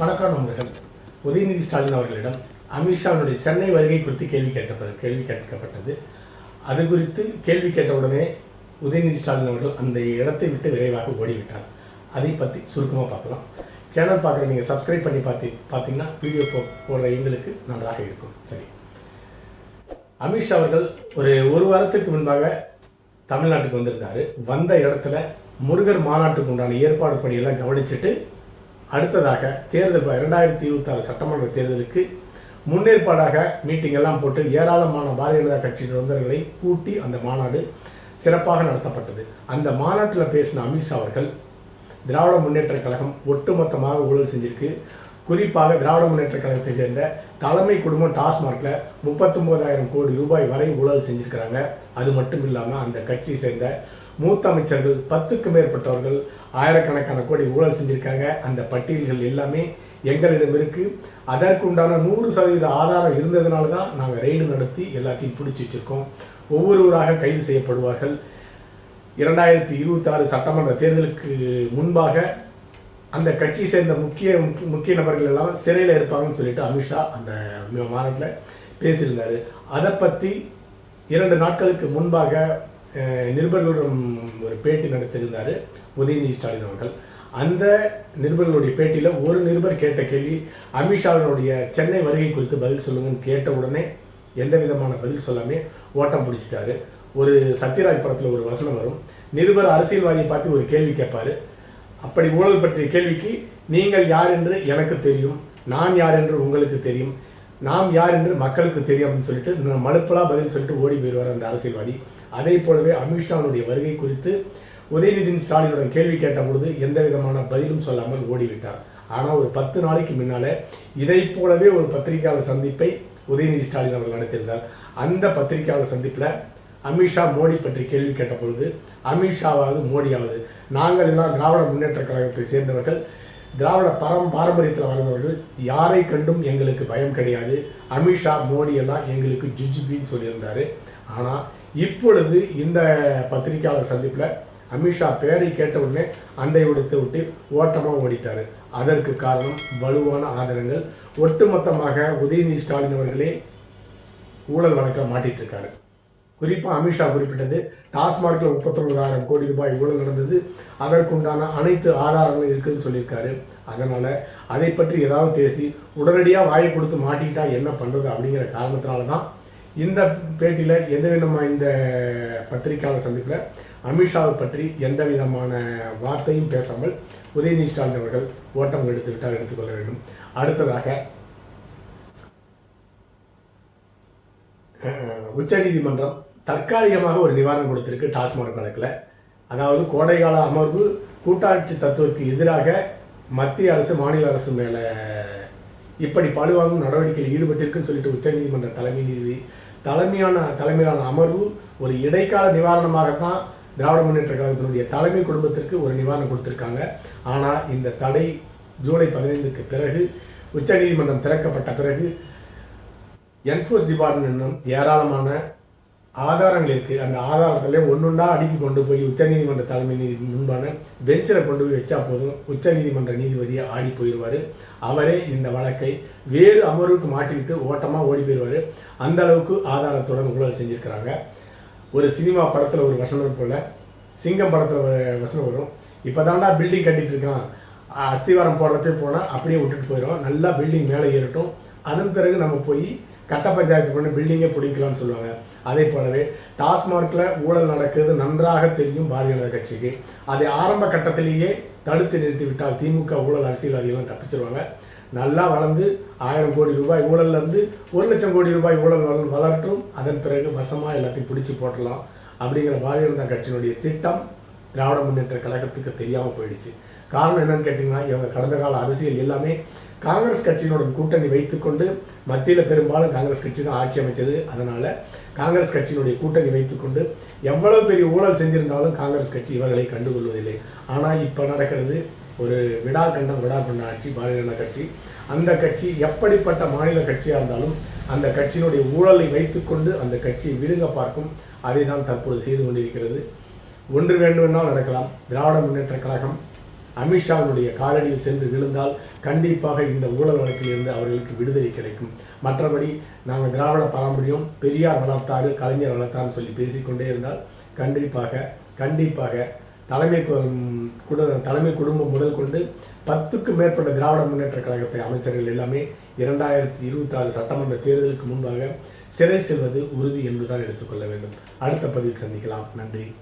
வணக்கம் நண்பர்கள் உதயநிதி ஸ்டாலின் அவர்களிடம் அமித்ஷாவினுடைய சென்னை வருகை குறித்து கேள்வி கேட்டப்ப கேள்வி கேட்கப்பட்டது. அது குறித்து கேள்வி கேட்டவுடனே உதயநிதி ஸ்டாலின் அவர்கள் அந்த இடத்தை விட்டு விரைவாக ஓடிவிட்டார். அதை பற்றி சுருக்கமாக பார்க்கலாம். சேனல் பார்க்குற நீங்கள் சப்ஸ்கிரைப் பண்ணி பார்த்து பார்த்தீங்கன்னா வீடியோ போ போடுற எங்களுக்கு நன்றாக இருக்கும். சரி. அமித்ஷா அவர்கள் ஒரு ஒரு வாரத்துக்கு முன்பாக தமிழ்நாட்டுக்கு வந்திருந்தார். வந்த இடத்துல முருகர் மாநாட்டுக்கு உண்டான ஏற்பாடு பணியெல்லாம் கவனிச்சுட்டு அடுத்ததாக தேர்தல் இரண்டாயிரத்தி இருபத்தாறு சட்டமன்ற தேர்தலுக்கு முன்னேற்பாடாக மீட்டிங் எல்லாம் போட்டு ஏராளமான பாரதிய ஜனதா கட்சி தொண்டர்களை கூட்டி அந்த மாநாடு சிறப்பாக நடத்தப்பட்டது. அந்த மாநாட்டில் பேசின அமித்ஷா அவர்கள் திராவிட முன்னேற்ற கழகம் ஒட்டுமொத்தமாக ஊழல் செஞ்சிருக்கு. குறிப்பாக திராவிட முன்னேற்ற கழகத்தை சேர்ந்த தலைமை குடும்பம் டாஸ்மார்க்ல முப்பத்தொன்பதாயிரம் கோடி ரூபாய் வரை ஊழல் செஞ்சிருக்கிறாங்க. அது மட்டும் இல்லாமல் அந்த கட்சியை சேர்ந்த மூத்த அமைச்சர்கள் பத்துக்கு மேற்பட்டவர்கள் ஆயிரக்கணக்கான கோடி ஊழல் செஞ்சிருக்காங்க. அந்த பட்டியல்கள் எல்லாமே எங்களிடம் இருக்கு. அதற்குண்டான நூறு சதவீத ஆதாரம் இருந்ததுனால தான் நாங்கள் ரெய்டு நடத்தி எல்லாத்தையும் பிடிச்சி வச்சிருக்கோம். ஒவ்வொருவராக கைது செய்யப்படுவார்கள். இரண்டாயிரத்தி இருபத்தாறு சட்டமன்ற தேர்தலுக்கு முன்பாக அந்த கட்சியை சேர்ந்த முக்கிய முக்கிய- நபர்கள் எல்லாம் சிறையில் இருப்பாங்கன்னு சொல்லிட்டு அமித்ஷா அந்த மாநாட்டில் பேசியிருந்தார். அதை பற்றி இரண்டு நாட்களுக்கு முன்பாக நிருபர்களுடன் ஒரு பேட்டி நடத்தியிருந்தார் உதயநிதி ஸ்டாலின் அவர்கள். அந்த நிருபர்களுடைய பேட்டியில் ஒரு நிருபர் கேட்ட கேள்வி அமித்ஷாவினுடைய சென்னை வருகை குறித்து பதில் சொல்லுங்கன்னு கேட்ட உடனே எந்த விதமான பதில் சொல்லாமே ஓட்டம் பிடிச்சிட்டாரு. ஒரு சத்யராஜ் படத்தில் ஒரு வசனம் வரும். நிருபர் அரசியல்வாதியை பார்த்து ஒரு கேள்வி கேட்பாரு. அப்படி ஊழல் பற்றிய கேள்விக்கு நீங்கள் யார் என்று எனக்கு தெரியும். நான் யார் என்று உங்களுக்கு தெரியும். நாம் யார் என்று மக்களுக்கு தெரியும் அப்படின்னு சொல்லிட்டு இந்த மலுப்பலா பதில் சொல்லிட்டு ஓடி போயிடுவார் அந்த அரசியல்வாதி. அதே போலவே அமித்ஷாவுடைய வருகை குறித்து உதயநிதி ஸ்டாலினுடன் கேள்வி கேட்ட பொழுது எந்த விதமான பதிலும் சொல்லாமல் ஓடிவிட்டார். ஆனால் ஒரு பத்து நாளைக்கு முன்னால இதை போலவே ஒரு பத்திரிகையாளர் சந்திப்பை உதயநிதி ஸ்டாலின் அவர்கள் நடத்தியிருந்தார். அந்த பத்திரிகையாளர் சந்திப்பில் அமித்ஷா மோடி பற்றி கேள்வி கேட்ட பொழுது அமித்ஷாவாவது மோடியாவது. நாங்கள் எல்லாம் திராவிட முன்னேற்ற கழகத்தை சேர்ந்தவர்கள் திராவிட பரம் பாரம்பரியத்தில் வளர்ந்தவர்கள் யாரை கண்டும் எங்களுக்கு பயம் கிடையாது. அமித்ஷா மோடி எல்லாம் எங்களுக்கு ஜுஜுபின்னு சொல்லியிருந்தாரு. ஆனால் இப்பொழுது இந்த பத்திரிகையாளர் சந்திப்பில் அமித்ஷா பேரை கேட்ட உடனே அண்டை விடுத்து விட்டு ஓட்டமாக ஓடிட்டார். அதற்கு காரணம் வலுவான ஆதாரங்கள். ஒட்டுமொத்தமாக உதயநிதி ஸ்டாலின் அவர்களே ஊழல் வழக்கில் மாட்டிட்டு இருக்காரு. குறிப்பாக அமித்ஷா குறிப்பிட்டது டாஸ்மார்க்கில் முப்பத்தொன்பதாயிரம் கோடி ரூபாய் ஊழல் நடந்தது. அதற்குண்டான அனைத்து ஆதாரங்களும் இருக்குதுன்னு சொல்லியிருக்காரு. அதனால் அதை பற்றி ஏதாவது பேசி உடனடியாக வாயை கொடுத்து மாட்டிக்கிட்டா என்ன பண்ணுறது அப்படிங்கிற காரணத்தினால தான் இந்த பேட்டியில் எந்த விதமாக இந்த பத்திரிகையாளர் சந்திப்பில் அமித்ஷாவை பற்றி எந்த விதமான வார்த்தையும் பேசாமல் உதயநிதி ஸ்டாலின் அவர்கள் ஓட்டம் எடுத்துக்கிட்டால் எடுத்துக்கொள்ள வேண்டும். அடுத்ததாக உச்சநீதிமன்றம் தற்காலிகமாக ஒரு நிவாரணம் கொடுத்திருக்கு டாஸ்மாக் வழக்கில் அதாவது கோடைகால அமர்வு கூட்டாட்சி தத்துவத்துக்கு எதிராக மத்திய அரசு மாநில அரசு மேலே இப்படி பழுவாங்கும் நடவடிக்கையில் ஈடுபட்டிருக்குன்னு சொல்லிட்டு உச்சநீதிமன்ற தலைமை நீதி தலைமையான தலைமையிலான அமர்வு ஒரு இடைக்கால நிவாரணமாகத்தான் திராவிட முன்னேற்ற கழகத்தினுடைய தலைமை குடும்பத்திற்கு ஒரு நிவாரணம் கொடுத்துருக்காங்க. ஆனால் இந்த தடை ஜூலை பதினைந்துக்கு பிறகு உச்சநீதிமன்றம் திறக்கப்பட்ட பிறகு என்ஃபோர்ஸ் டிபார்ட்மெண்ட்டும் ஏராளமான ஆதாரங்கள் இருக்குது அந்த ஆதாரத்தில் ஒன்று ஒன்றா அடுக்கி கொண்டு போய் உச்சநீதிமன்ற தலைமை நீதி முன்பான பெஞ்சில் கொண்டு போய் வச்சா போதும். உச்சநீதிமன்ற நீதிபதியை ஆடி போயிடுவார். அவரே இந்த வழக்கை வேறு அமர்வுக்கு மாட்டிக்கிட்டு ஓட்டமாக ஓடி போயிடுவார். அந்த அளவுக்கு ஆதாரத்துடன் ஊழல் செஞ்சுருக்கிறாங்க. ஒரு சினிமா படத்தில் ஒரு வசனம் போல் சிங்கம் படத்தில் வசனம் வரும். இப்போதான்டா பில்டிங் கட்டிகிட்டு இருக்கான். அஸ்திவாரம் போடுறப்பே போனால் அப்படியே விட்டுட்டு போயிடும் நல்லா பில்டிங் மேலே ஏறட்டும். அதன் பிறகு நம்ம போய் கட்ட பஞ்சாயத்து பண்ணி பில்டிங்கே பிடிக்கலாம்னு சொல்லுவாங்க. அதே போலவே டாஸ்மார்க்கில் ஊழல் நடக்குது நன்றாக தெரியும் பாரதிய ஜனதா கட்சிக்கு. அதை ஆரம்ப கட்டத்திலேயே தடுத்து நிறுத்தி விட்டால் திமுக ஊழல் அரசியல்வாதிகளும் தப்பிச்சிருவாங்க. நல்லா வளர்ந்து ஆயிரம் கோடி ரூபாய் ஊழல்ல இருந்து ஒரு லட்சம் கோடி ரூபாய் ஊழல் வள- வளரட்டும். அதன் பிறகு வசமாக எல்லாத்தையும் பிடிச்சி போட்டலாம் அப்படிங்கிற பாரதிய ஜனதா கட்சியினுடைய திட்டம் திராவிட முன்னேற்ற கழகத்துக்கு தெரியாமல் போயிடுச்சு. காரணம் என்னன்னு கேட்டிங்கன்னா இவங்க கடந்த கால அரசியல் எல்லாமே காங்கிரஸ் கட்சியினோட கூட்டணி வைத்துக்கொண்டு மத்தியில் பெரும்பாலும் காங்கிரஸ் கட்சி தான் ஆட்சி அமைச்சது. அதனால் காங்கிரஸ் கட்சியினுடைய கூட்டணி வைத்துக்கொண்டு எவ்வளவு பெரிய ஊழல் செஞ்சிருந்தாலும் காங்கிரஸ் கட்சி இவர்களை கண்டுகொள்வதில்லை. ஆனால் இப்போ நடக்கிறது ஒரு விடா கண்டம் விடா பண்ண ஆட்சி பாரதிய ஜனதா கட்சி. அந்த கட்சி எப்படிப்பட்ட மாநில கட்சியாக இருந்தாலும் அந்த கட்சியினுடைய ஊழலை வைத்துக்கொண்டு அந்த கட்சியை விழுங்க பார்க்கும் அதை தான் தற்போது செய்து கொண்டிருக்கிறது. ஒன்று வேண்டுமென்றால் நடக்கலாம். திராவிட முன்னேற்ற கழகம் அமித்ஷாவினுடைய காலடியில் சென்று விழுந்தால் கண்டிப்பாக இந்த ஊழல் வழக்கில் இருந்து அவர்களுக்கு விடுதலை கிடைக்கும். மற்றபடி நாங்கள் திராவிட பாரம்பரியம் பெரியார் வளர்த்தாரு கலைஞர் வளர்த்தாருன்னு சொல்லி பேசிக்கொண்டே இருந்தால் கண்டிப்பாக கண்டிப்பாக தலைமை கு- குடு தலைமை குடும்பம் முதல் கொண்டு பத்துக்கும் மேற்பட்ட திராவிட முன்னேற்ற கழகத்தை அமைச்சர்கள் எல்லாமே இரண்டாயிரத்தி இருபத்தாறு சட்டமன்ற தேர்தலுக்கு முன்பாக சிறை செல்வது உறுதி என்றுதான் எடுத்துக்கொள்ள வேண்டும். அடுத்த பதிவில் சந்திக்கலாம். நன்றி.